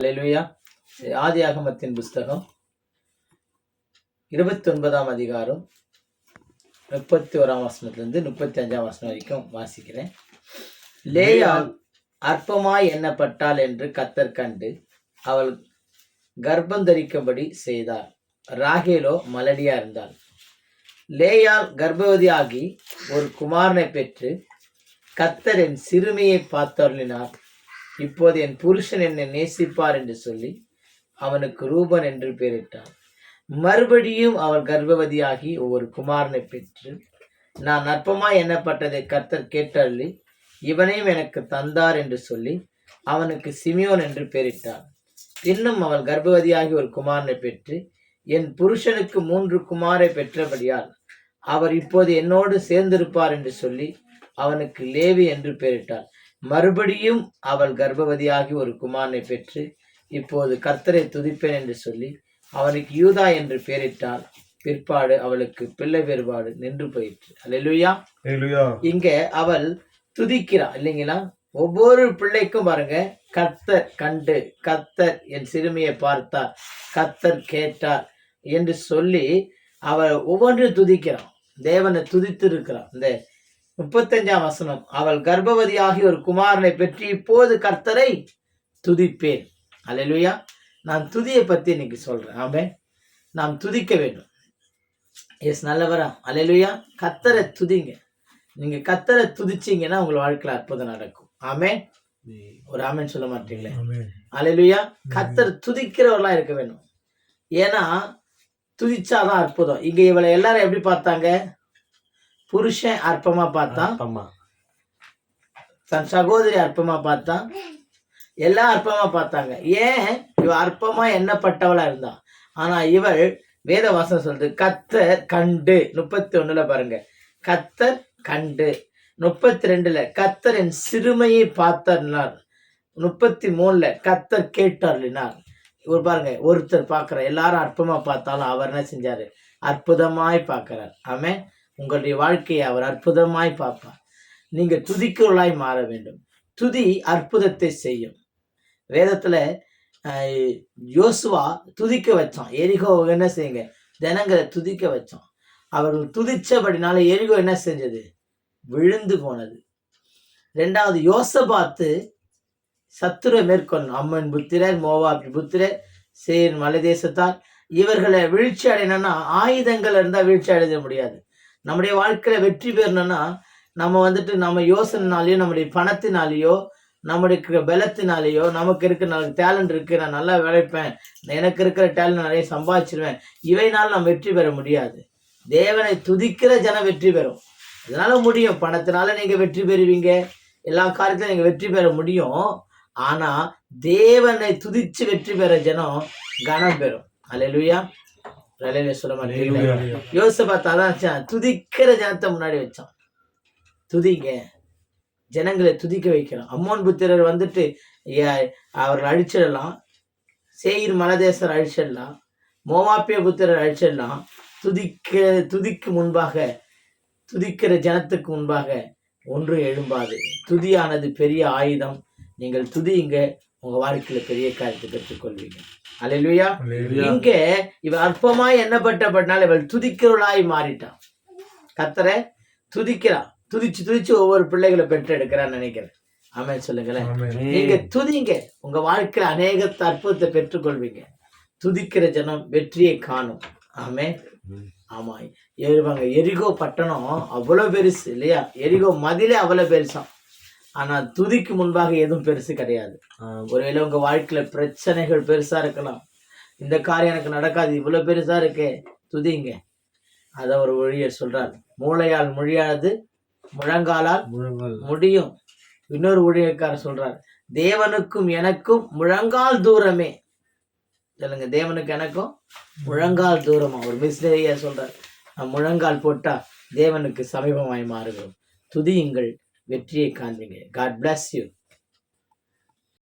அல்லேலூயா ஆதியாகமத்தின் புஸ்தகம். இருபத்தி ஒன்பதாம் அதிகாரம் முப்பத்தி ஓராம் வசனத்திலிருந்து முப்பத்தி அஞ்சாம் வசனம் வரைக்கும் வாசிக்கிறேன். லேயால் அற்பமாய் எண்ணப்பட்டாள் என்று கத்தர் கண்டு அவள் கர்ப்பந்தரிக்கும்படி செய்தார். ராகேலோ மலடியா இருந்தாள். லேயால் கர்ப்பவதியாகி ஒரு குமாரனை பெற்று கத்தரின் சிறுமியை பார்த்தருளினார் இப்போது என் புருஷன் என்னை நேசிப்பார் என்று சொல்லி அவனுக்கு ரூபன் என்று பெயரிட்டான். மறுபடியும் அவள் கர்ப்பவதியாகி ஒரு குமாரனை பெற்று நான் நற்பமாய் எண்ணப்பட்டதை கர்த்தர் கேட்டள்ளி இவனையும் எனக்கு தந்தார் என்று சொல்லி அவனுக்கு சிமியோன் என்று பெயரிட்டான். இன்னும் அவள் கர்ப்பவதியாகி ஒரு குமாரனை பெற்று என் புருஷனுக்கு மூன்று குமாரை பெற்றபடியால் அவர் இப்போது என்னோடு சேர்ந்திருப்பார் என்று சொல்லி அவனுக்கு லேவி என்று பெயரிட்டார் மறுபடியும் அவள் கர்ப்பவதியாகி ஒரு குமாரனை பெற்று இப்போது கர்த்தரை துதிப்பேன் என்று சொல்லி அவனுக்கு யூதா என்று பெயரிட்டாள் பிற்பாடு அவளுக்கு பிள்ளை வேறுபாடு நின்று போயிற்று. ஹalleluya இங்க அவள் துதிக்கிறா இல்லைங்களா? ஒவ்வொரு பிள்ளைக்கும் பாருங்க கர்த்தர் கண்டு கர்த்தர் என் சிறுமியை பார்த்தார் கர்த்தர் கேட்டார் என்று சொல்லி அவள் ஒவ்வொன்றையும் துதிக்கிறான். தேவனை துதித்து இருக்கிறான் இந்த முப்பத்தஞ்சாம் வசனம். அவள் கர்ப்பவதியாகி ஒரு குமாரனை பெற்று இப்போது கர்த்தரை துதிப்பேன். அல்லேலூயா. நான் துதியை பத்தி இன்னைக்கு சொல்றேன். ஆமே நாம் துதிக்க வேண்டும். எஸ் நல்லவரா? அல்லேலூயா. கர்த்தரை துதிங்க. நீங்க கத்தரை துதிச்சீங்கன்னா உங்க வாழ்க்கையில அற்புதம் நடக்கும். ஆமே ஒரு ஆமேன்னு சொல்ல மாட்டீங்களே? அலையிலுயா கத்தர் துதிக்கிறவர்களா இருக்க வேணும் ஏன்னா துதிச்சாதான் அற்புதம். இங்க இவளை எல்லாரும் எப்படி பார்த்தாங்க? புருஷன் அற்பமா பார்த்தான் தன் சகோதரி அற்பமா பார்த்தான் எல்லாம் அற்பமா பார்த்தாங்க. ஏன்? இவ அற்பமா எண்ணப்பட்டவளா இருந்தா. ஆனா இவள் வேத வாசனம் சொல்றது கத்தர் கண்டு. முப்பத்தி ஒண்ணுல பாருங்க. கத்தர் கண்டு. முப்பத்தி ரெண்டுல கத்தர் என் சிறுமையை பார்த்தர்னார் முப்பத்தி மூணுல கத்தர் கேட்டர்லினார் இவர் பாருங்க ஒருத்தர் பார்க்கிற எல்லாரும் அற்பமா பார்த்தாலும் அவர் என்ன செஞ்சாரு? அற்புதமாய் பார்க்கிறார். ஆமே உங்களுடைய வாழ்க்கையை அவர் அற்புதமாய் பார்ப்பார். நீங்கள் துதிக்கிறவளாய் மாற வேண்டும். துதி அற்புதத்தை செய்யும். வேதத்தில் யோசுவா துதிக்க வச்சான். எரிகோ என்ன செய்யுங்க? ஜனங்களை துதிக்க வச்சோம் அவர்கள் துதிச்சபடினால எரிகோ என்ன செஞ்சது? விழுந்து போனது. ரெண்டாவது யோசபாத்து சத்துரை மேற்கொள்ளும் அம்மன் புத்திரர் மோவாபி புத்திரர் சேர் மலை தேசத்தார். இவர்களை வீழ்ச்சி அடையணும்னா ஆயுதங்கள் இருந்தால் வீழ்ச்சி அடைய முடியாது. நம்முடைய வாழ்க்கையில வெற்றி பெறணும்னா நம்ம வந்துட்டு நம்ம யோசனைனாலேயோ நம்முடைய பணத்தினாலேயோ நம்முடைய பலத்தினாலேயோ நமக்கு இருக்கிற நமக்கு டேலண்ட் இருக்கு நான் நல்லா விளைப்பேன் எனக்கு இருக்கிற டேலண்ட் நிறைய சம்பாதிச்சிருவேன் இவைனால் நாம் வெற்றி பெற முடியாது. தேவனை துதிக்கிற ஜனம் வெற்றி பெறும். இதனால முடியும். பணத்தினால நீங்க வெற்றி பெறுவீங்க. எல்லா காரியத்திலும் நீங்க வெற்றி பெற முடியும். ஆனா தேவனை துதிச்சு வெற்றி பெற ஜனம் கனம் பெறும். அலையிலுயா அலையில சொல்ல அதான் வச்சான் துதிக்கிற ஜனத்தை முன்னாடி வச்சான் துதிங்க. ஜனங்களை துதிக்க வைக்கிறோம் அம்மோன் புத்திரர் வந்துட்டு அவர்கள் அழிச்சிடலாம். சேயிர் மலதேசர் அழிச்சிடலாம். மோவாப்பிய புத்திரர் அழிச்சிடலாம். துதிக்க துதிக்கு முன்பாக துதிக்கிற ஜனத்துக்கு முன்பாக ஒன்று எழும்பாது. துதியானது பெரிய ஆயுதம். நீங்கள் துதியுங்க. உங்க வாழ்க்கையில பெரிய காரியத்தை பெற்றுக்கொள்வீங்க. ஹalleluya இங்க இவ அற்பமாய் எண்ணப்பட்டபடினால இவள் துதிக்கிறவளாய் மாறிட்டான். கத்தரை துதிக்கிறான். துதிச்சு துதிச்சு ஒவ்வொரு பிள்ளைகளை பெற்றெடுக்கிறான்னு நினைக்கிறேன். ஆமென் சொல்லுங்களேன். நீங்க துதிங்க. உங்க வாழ்க்கையில அநேக அற்புதத்தை பெற்றுக்கொள்வீங்க. துதிக்கிற ஜனம் வெற்றியை காணும். ஆமே ஆமா ஏறுவாங்க. எரிகோ பட்டணம் அவ்வளவு பெருசு இல்லையா? எரிகோ மதிலே அவ்வளவு பெருசாம். ஆனா துதிக்கு முன்பாக எதுவும் பெருசு கிடையாது. ஒருவேளை உங்க வாழ்க்கையில பிரச்சனைகள் பெருசா இருக்கலாம் இந்த காரியம் எனக்கு நடக்காது இவ்வளவு பெருசா இருக்கே துதிங்க. அத ஒரு வழியை சொல்றார். மூளையால் மொழியானது முழங்காலால் முழங்கால். முடியும். இன்னொரு ஊழியக்காரர் சொல்றார் தேவனுக்கும் எனக்கும் முழங்கால் தூரமே. சொல்லுங்க தேவனுக்கு எனக்கும் முழங்கால் தூரமா? ஒரு மிஸ்னரியா சொல்றார் முழங்கால் போட்டா தேவனுக்கு சமீபமாய் மாறுகிறோம். துதியுங்கள் வெற்றியை காண்பீங்க காட் bless யூ